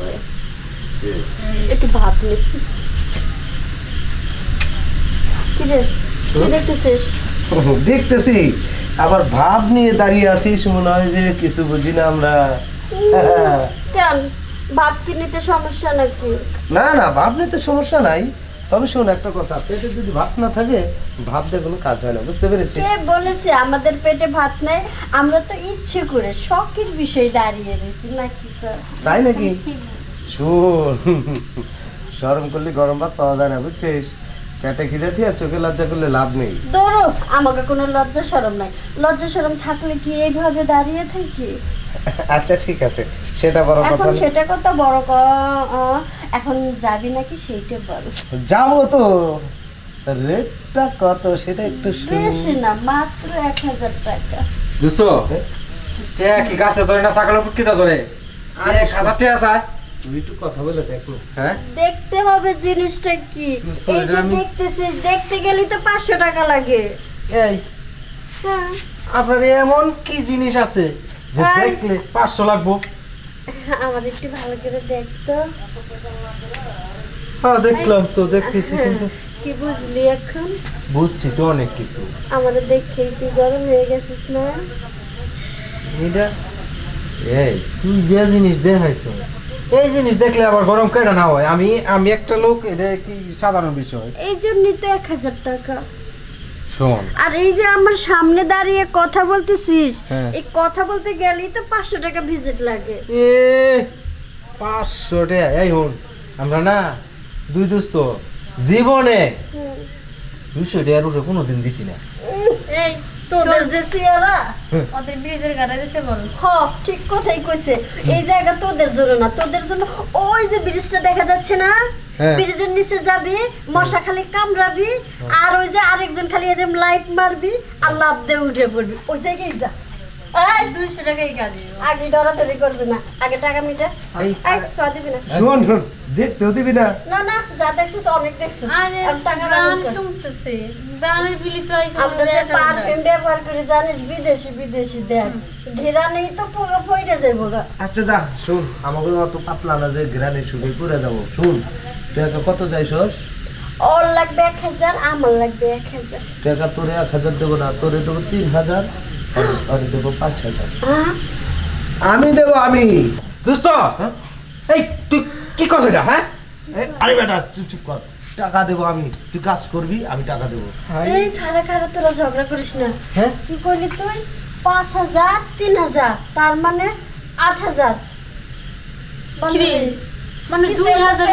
হবে। একটু ভাত নে কি রে? দেখতেছিস? দেখতেছি। আবার ভাব নিয়ে দাঁড়িয়ে আছিস মনে হয় যে কিছু বুঝি না আমরা। কেন? ভাত কি নিতে সমস্যা নাকি? না না ভাব নিতে সমস্যা নাই। তবে শোন একটা কথা পেটে যদি ভাত না থাকে ভাব দিয়ে কোনো কাজ হয় না বুঝতে পেরেছিস? কে বলেছে আমাদের পেটে ভাত নেই? আমরা তো ইচ্ছে করে শখের বিষয় দাঁড়িয়ে রয়েছি নাকি? তাই নাকি? শোন শরম করলে গরম ভাত পাওয়া যায় না বুঝছিস? পেটে খিদে আর চোখে লজ্জা করলে লাভ নেই। ধরো আমাকে কোনো লজ্জা সরম নাই। লজ্জা সরম থাকলে কি এইভাবে দাঁড়িয়ে থাকি? আচ্ছা ঠিক আছে। সেটা বড় কথা এখন সেটা কথা বড় এখন যাবি নাকি সেইটা বল। যাব তো। রেটটা কত সেটা একটু শুনি। বেশি না মাত্র এক হাজার টাকা। দোস্ত কে? কি গাছে ধরে না ছাগলের পুটকিটা ধরে? আর এক হাজার টাকা চায় একটু কথা বলে দেখো। হ্যাঁ? দেখতে হবে জিনিসটা কি। এই যে দেখতেছিস দেখতে গেলেই তো পাঁচশো টাকা লাগে। এই হ্যাঁ। আপনার এমন কি জিনিস আছে? যে দেখলে পাঁচশো লাগবো। আমার একটু ভালো করে দেখতো। হ্যাঁ দেখলাম তো দেখতেছি কিন্তু কি বুঝলি এখন? বুঝছি তো অনেক কিছু। আমার দেখেই তুই গরম হয়ে গেছিস না? এটা এই তুই যে জিনিস দেখাইছ এই জিনিস দেখলে আবার গরম কেটে না হয়? আমি আমি একটা লোক এটা কি সাধারণ বিষয়? এই জন্যই তো এক হাজার টাকা। আর এই যে আমার সামনে দাঁড়িয়ে কথা বলতেছিস হ্যাঁ। এই কথা বলতে গেলেই তো পাঁচশো টাকা ভিজিট লাগে এ পাঁচশো টাকা এই হন আমরা না দুই দোস্ত জীবনে। দুশো টাকার উপরে কোনোদিন দিছি না এই তোদের যে সিয়ারা ওদের ব্রিজের গাড়া দিতে বল হ ঠিক কথাই কইছে এই জায়গা তোদের জন্য না তোদের জন্য ওই যে ব্রিজটা দেখা যাচ্ছে না হ্যাঁ। ব্রিজের নিচে যাবি মশা খালি কামড়াবি আর ওই যে আরেকজন খালি এরকম লাইট মারবি আর লাভ দিয়ে উঠে পড়বি। ওই জায়গায় যা। এই, দুইশো টাকাই কাজে আগে দরাদরি করবি না আগে টাকা মিটা। এই, এই সোয়া দিবি না। শোন শোন দেখতেও দিবি না। না না যা দেখছিস অনেক দেখছিস। আরে আর টাকা গান রাখবি না। শুনতেছে। গানের বিলি তো আইসা আমরা যে পারফিউম ব্যবহার করি জানিস বিদেশি বিদেশি তো যাব আচ্ছা যা শুন আমাকে অত পাতলা না যে গ্রানে শুনে করে যাব। শুন টাকা কত যাইছস ওর লাগবে এক হাজার আমার লাগবে এক হাজার। টাকা তোরে এক হাজার দেবো না তোরে দেবো তিন হাজার আর- দেবো পাঁচ হাজার। হ্যাঁ? আমি দেবো আমি। দোস্ত! হ্যাঁ? এই তুই কি করছ এটা হ্যাঁ? আরে বেটা চুপ চুপ কর। টাকা দেবো আমি। তুই কাজ করবি আমি টাকা দেবো। এই খারা খারা তোরা ঝগড়া করিস না। হ্যাঁ? কি করলি তুই? পাঁচ হাজার তিন হাজার তার মানে আট হাজার। মানে দুই হাজার।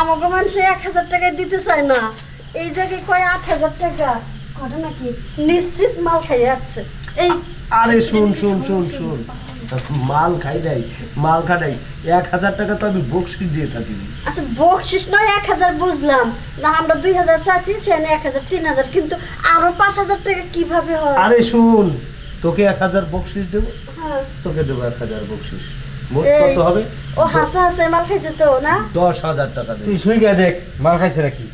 আমাকে মানুষে এক হাজার টাকায় দিতে চায় না। এই জায়গায় কয় আট হাজার টাকা? ঘটনা কি নিশ্চিত মাল খাই যাচ্ছে এই আরে শুন শুন শুন শুন। মাল খাই নাই মাল খাই নাই। এক হাজার টাকা তো আমি বক্সিস দিয়ে থাকি। আচ্ছা বকশিস নয় এক হাজার বুঝলাম। না আমরা দুই হাজার চাচ্ছি সেখানে এক হাজার তিন হাজার কিন্তু আরও পাঁচ হাজার টাকা কীভাবে হয়? আরে শুন তোকে এক হাজার বক্সিস দেবো। হ্যাঁ। তোকে দেবো এক হাজার বক্সিস মোট কত হবে। ও হাসা হাসা মাল খাইছে তো না? দশ হাজার টাকা তুই শুই গিয়ে দেখ মাল খাইছে নাকি?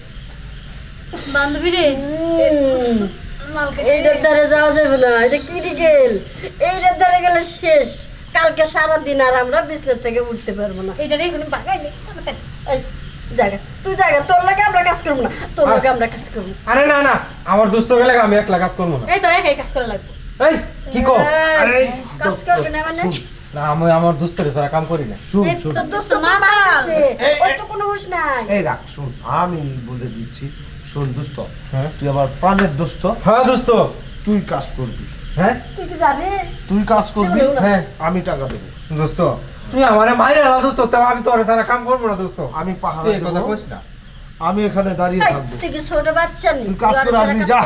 বান্ধবী রে। এইটার দ্বারে যাওয়া যাবে না এটা কি গেল এইটার দ্বারে গেলে শেষ। কালকে সারাদিন আর আমরা বিছনা থেকে উঠতে পারব না। এইটা এখন বাগাই জায়গা তুই জায়গা তোর লাগে আমরা কাজ করব না তোর লাগে আমরা কাজ করব আরে না না আমার দোস্ত গেলে আমি একলা কাজ করব না। এই তো একাই কাজ করা লাগবে। এই কি কর কাজ করবি না মানে? না আমি আমার দোস্তের ছাড়া কাম করি না। শুন শুন। দোস্ত মাতাল। মারতেছে ওর তো কোনো হুঁশ নাই। এই রাখ শুন আমি বলে দিচ্ছি শোন দোস্ত হ্যাঁ? তুই আমার প্রাণের দোস্ত। হ্যাঁ দোস্ত। তুই কাজ করবি। হ্যাঁ? তুই কি যাবি তুই কাজ করবি? হ্যাঁ। আমি টাকা দেবো। দোস্ত তুই আমার মাইরে না দোস্ত তাও আমি তোর ছাড়া কাম করব না দোস্ত। আমি পাহাড় এই কথা কইস না। আমি এখানে দাঁড়িয়ে থাকব। তুই কি ছোট বাচ্চা নি? তুই কাজ করে সাথে যা।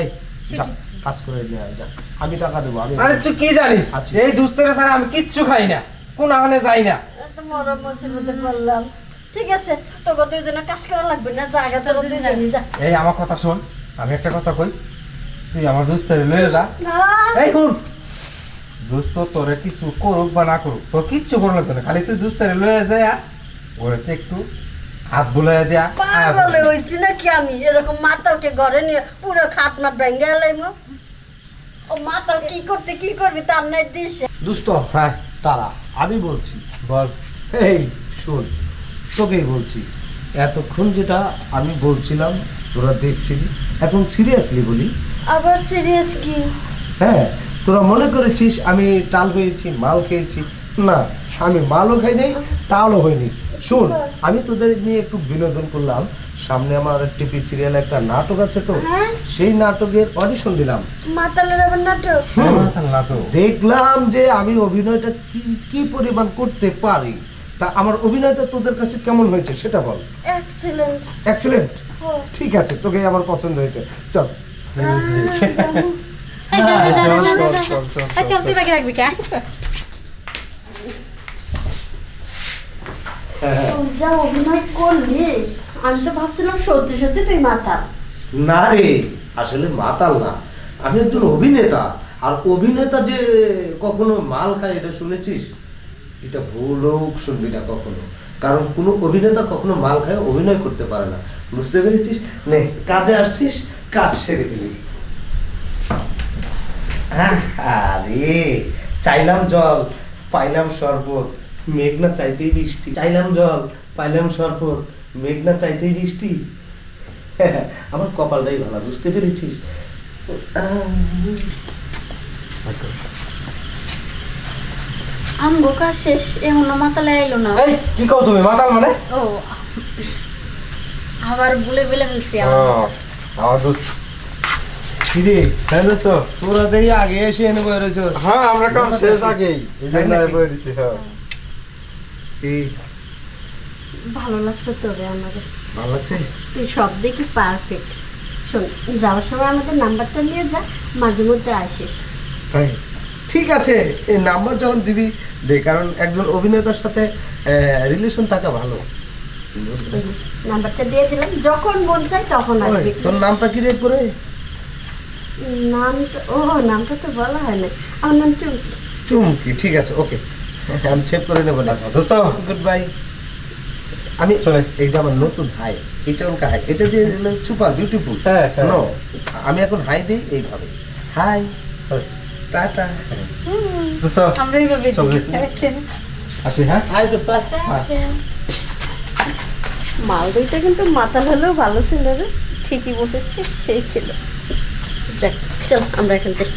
এই কাজ করে নিয়ে যা। আমি টাকা দেবো আমি আরে তুই কি জানিস। এই দোস্তের ছাড়া আমি কিচ্ছু খাই না। কোন আহনে যাই না। এত মরম মুসিবতে পড়লাম। ঠিক আছে তোকে দুইজনে কাজ করা লাগবে না জায়গা তোর দুইজনই যা। এই আমার কথা শোন। আমি একটা কথা কই। তুই আমার দোস্তের লয়ে যা। না। এই শুন। দোস্ত তোরে কিছু করুক বা না করুক তোর কিচ্ছু করো লাগবে না। খালি তুই দোস্তের লয়ে যায় ওরে একটু হাত বুলাই দেয়া। পাগলে হইছি নাকি আমি? এরকম মাতালকে ঘরে নিয়ে পুরো খাট মাট ভেঙে এলাইম ও মাতাল কি করতে কি করবি তার নাই দিস দুষ্ট হ্যাঁ তারা। আমি বলছি বল এই শোন তোকেই বলছি এতক্ষণ যেটা আমি বলছিলাম তোরা দেখছিলি এখন সিরিয়াসলি বলি। আবার সিরিয়াস কি? হ্যাঁ তোরা মনে করেছিস আমি টাল হয়েছি মাল খেয়েছি? না আমি মালও খাই নাই তালও হয়নি শোন আমি তোদের নিয়ে একটু বিনোদন করলাম। সামনে আমার টিভি সিরিয়ালে একটা নাটক আছে তো হ্যাঁ? সেই নাটকের অডিশন দিলাম। নাটক? দেখলাম যে আমি অভিনয়টা কি কি পরিমাণ করতে পারি। তা আমার অভিনয়টা তোদের কাছে কেমন হয়েছে সেটা বল। এক্সিলেন্ট এক্সেলেন্ট ঠিক আছে তোকে আমার পছন্দ হয়েছে। চল। চল। চল, চল, চল তুই যা অভিনয় করলি, আমি তো ভাবছিলাম সত্যি সত্যি তুই মাথা না রে, আসলে মাতাল না। আমি একজন অভিনেতা, আর অভিনেতা যে কখনো মাল খায়, এটা শুনেছিস? এটা ভুলও শুনবি না কখনো। কারণ কোনো অভিনেতা কখনো মাল খায়, অভিনয় করতে পারে না। বুঝতে পেরেছিস? নে, কাজে আসছিস, কাজ সেরে ফেলি। আরে, চাইলাম জল, পাইলাম শরবত। মেঘনা চাইতেই বৃষ্টি। চাইলাম জল পাইলাম শরবত মেঘনা চাইতেই বৃষ্টি। আমার কপালটাই ভালো বুঝতে পেরেছিস? আমগো কাজ শেষ এখনও মাতালে আইলো না। এই কি কও তুমি মাতাল মানে? ও আবার বলে বলে ফেলছি আমার দোস্ত কিরে? হ্যাঁ দোস্ত। তোরা দেখি আগে এসে এনে হ্যাঁ আমরা কাম শেষ আগেই। এই জন্য? বলে হ্যাঁ ভালো লাগছে তোরে আমাদের। ভালো লাগছে? তুই সব দেখি পারফেক্ট শোন যাওয়ার সময় আমাদের নাম্বারটা নিয়ে যা মাঝে মধ্যে আসিস। তাই? ঠিক আছে এই নাম্বার যখন দিবি দে কারণ একজন অভিনেতার সাথে রিলেশন থাকা ভালো। নাম্বারটা দিয়ে দিলাম যখন মন চাই তখন আসবি। তোর নামটা কি রে করে নামটা ও নামটা তো বলা হয় না। আমার নাম চুমকি। চুমকি ঠিক আছে ওকে। আমি সেভ করে নেব না। দোস্ত। গুড বাই আমি চলে। এই যে আমার নতুন হাই এটা ওর হাই এটা দিয়ে সুপার বিউটিফুল হ্যাঁ, হ্যাঁ। নো আমি এখন হাই দিই এইভাবে। হাই টাটা। দোস্ত আমরা এইভাবে। আসি হ্যাঁ? হাই দোস্ত। মাল দুইটা কিন্তু মাতাল হলেও ভালো ছিল রে। ঠিকই বলেছিস সেই ছিল। যাক চল আমরা এখান থেকে